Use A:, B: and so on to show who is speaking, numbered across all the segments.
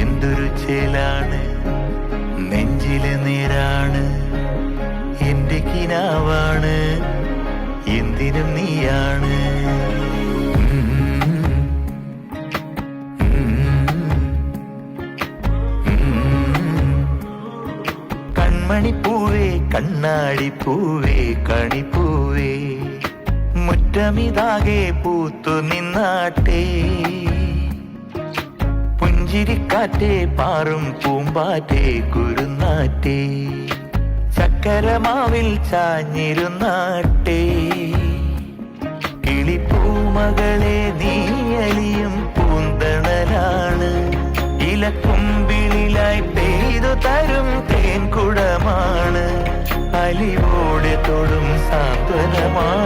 A: എന്തൊരു ചേലാണ് നെഞ്ചിലെ നീരാണ് എന്റെ കിനാവാണ് എന്തിനും നീയാണ്. കൺമണിപ്പൂവേ കണ്ണാടിപ്പൂവേ കണിപ്പൂവേ. മുറ്റമിതാകെ പൂത്തു നിന്നാട്ടെ. പുഞ്ചിരിക്കാറ്റെ പാറും പൂമ്പാറ്റെ കുരുന്നാറ്റെ. ചക്കരമാവിൽ ചാഞ്ഞിരുന്നാട്ടെ. കിളിപ്പൂമകളെ നീയലിയും പൂന്തണലാണ്. ഇലക്കുമ്പിളിലായി പെയ്തു തരും തേൻകുടമാണ്. അലിവോടെ തൊടും സാന്ത്വനമാണ്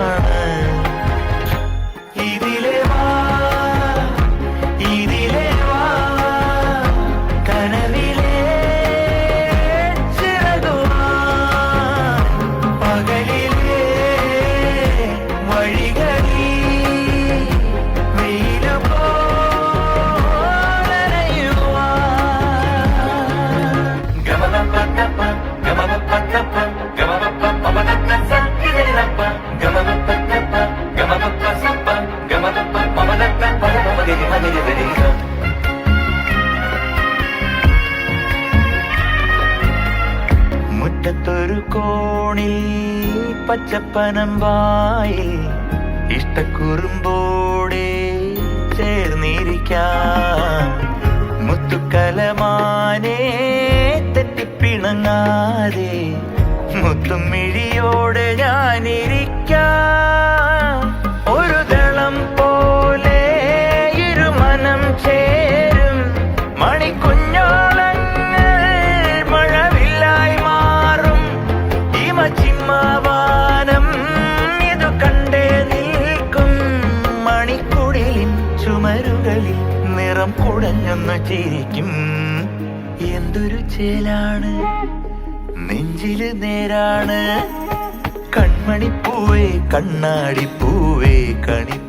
A: മുറ്റത്തൊരു കോണിൽ പച്ചപ്പനം വായിൽ ഇഷ്ടക്കുറുമ്പോടെ ചേർന്നിരിക്കാം. മുത്തുക്കലമാനെ തെറ്റിപ്പിണങ്ങാതെ മുത്തും മിഴിയോടെ ഞാനിരിക്കാം. ഒരു ദളം പോലെ ഇരുമനം ചേരും. മണിക്കുഞ്ഞോളങ്ങൾ മഴവില്ലായി മാറും. ഹിമചിമ്മാവാനം ഇതു കണ്ടേ നിൽക്കും. മണിക്കുടിലിൻ ചുമരുകളിൽ നിറം കുടഞ്ഞൊന്നു ചിരിക്കും. എന്തൊരു ചേലാണ്. നെഞ്ചിൽ നേരാണ് കൺമണിപ്പൂവേ കണ്ണാടിപ്പൂവേ കണിപ്പൂവേ